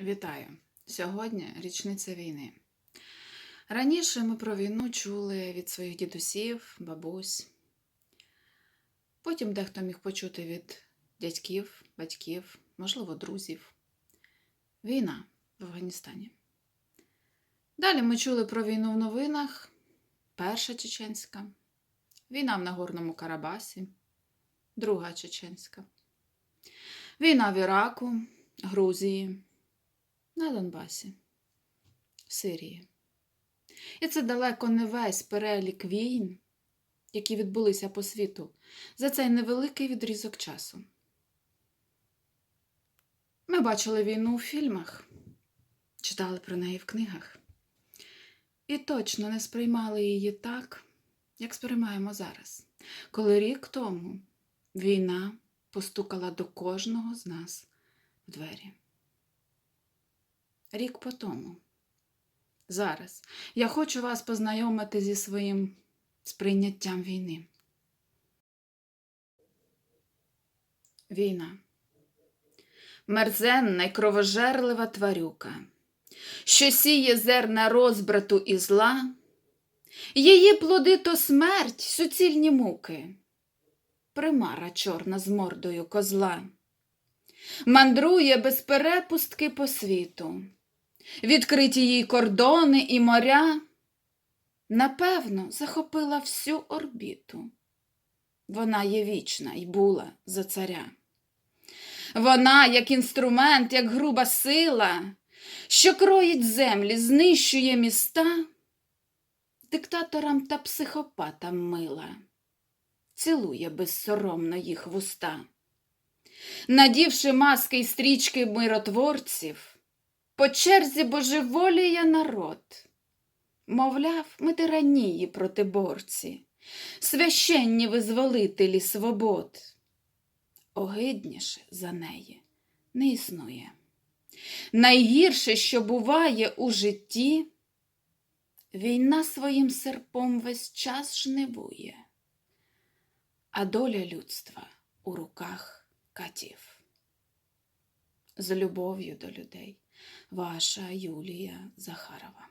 Вітаю! Сьогодні річниця війни. Раніше ми про війну чули від своїх дідусів, бабусь. Потім дехто міг почути від дядьків, батьків, можливо, друзів. Війна в Афганістані. Далі ми чули про війну в новинах. Перша чеченська, війна в Нагорному Карабасі, Друга чеченська, війна в Іраку, Грузії, на Донбасі, в Сирії. І це далеко не весь перелік війн, які відбулися по світу за цей невеликий відрізок часу. Ми бачили війну у фільмах, читали про неї в книгах. І точно не сприймали її так, як сприймаємо зараз, коли рік тому війна постукала до кожного з нас в двері. Рік по тому. Зараз я хочу вас познайомити зі своїм сприйняттям війни. Війна. Мерзенна й кровожерлива тварюка, що сіє зерна розбрату і зла, її плоди то смерть, суцільні муки, примара чорна з мордою козла, мандрує без перепустки по світу, відкриті їй кордони і моря, напевно, захопила всю орбіту. Вона є вічна й була за царя. Вона, як інструмент, як груба сила, що кроїть землі, знищує міста, диктаторам та психопатам мила, цілує безсоромно їх вуста. Надівши маски й стрічки миротворців, по черзі божеволіє народ. Мовляв, ми тиранії протиборці, священні визволителі свобод. Огидніше за неї не існує. Найгірше, що буває у житті, війна своїм серпом весь час жнивує, а доля людства у руках катів. З любов'ю до людей, ваша Юлія Захарова.